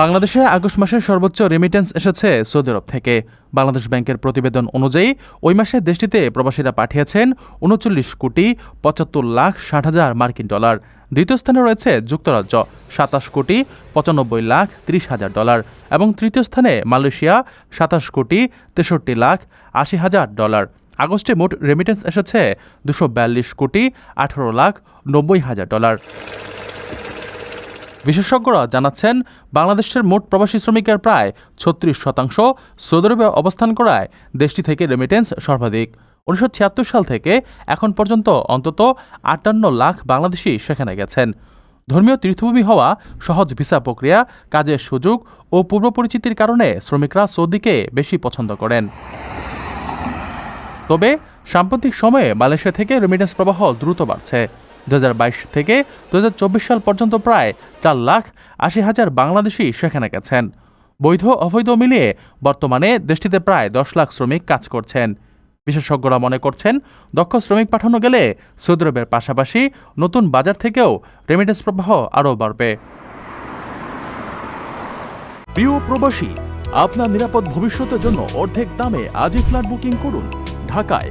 বাংলাদেশে আগস্ট মাসের সর্বোচ্চ রেমিটেন্স এসেছে সৌদি আরব থেকে। বাংলাদেশ ব্যাংকের প্রতিবেদন অনুযায়ী, ওই মাসে দেশটিতে প্রবাসীরা পাঠিয়েছেন উনচল্লিশ কোটি পঁচাত্তর লাখ ষাট হাজার মার্কিন ডলার। দ্বিতীয় স্থানে রয়েছে যুক্তরাজ্য, সাতাশ কোটি পঁচানব্বই লাখ ত্রিশ হাজার ডলার এবং তৃতীয় স্থানে মালয়েশিয়া, সাতাশ কোটি তেষট্টি লাখ আশি হাজার ডলার। আগস্টে মোট রেমিটেন্স এসেছে দুশো কোটি আঠারো লাখ নব্বই হাজার ডলার। বিশেষজ্ঞরা জানাচ্ছেন, বাংলাদেশের মোট প্রবাসী শ্রমিকের প্রায় ছত্রিশ শতাংশ সৌদি আরবে অবস্থান করায় দেশটি থেকে রেমিটেন্স সর্বাধিক। উনিশশো ছিয়াত্তর সাল থেকে এখন পর্যন্ত অন্তত আটান্ন লাখ বাংলাদেশি সেখানে গেছেন। ধর্মীয় তীর্থভূমি হওয়া সহজ ভিসা প্রক্রিয়া, কাজের সুযোগ ও পূর্ব পরিচিতির কারণে শ্রমিকরা সৌদিকে বেশি পছন্দ করেন। তবে সাম্প্রতিক সময়ে মালয়েশিয়া থেকে রেমিটেন্স প্রবাহ দ্রুত বাড়ছে। দু হাজার বাইশ থেকে দু হাজার চব্বিশ সাল পর্যন্ত প্রায় চার লাখ আশি হাজার বাংলাদেশি সেখানে গেছেন। বৈধ অবৈধ মিলিয়ে বর্তমানে দেশটিতে প্রায় দশ লাখ শ্রমিক কাজ করছেন। বিশেষজ্ঞরা মনে করছেন, দক্ষ শ্রমিক পাঠানো গেলে সৌদি পাশাপাশি নতুন বাজার থেকেও রেমিটেন্স প্রবাহ আরও বাড়বে। প্রিয় প্রবাসী, আপনার নিরাপদ ভবিষ্যতের জন্য অর্ধেক দামে আজই ফ্ল্যাট বুকিং করুন। ঢাকায়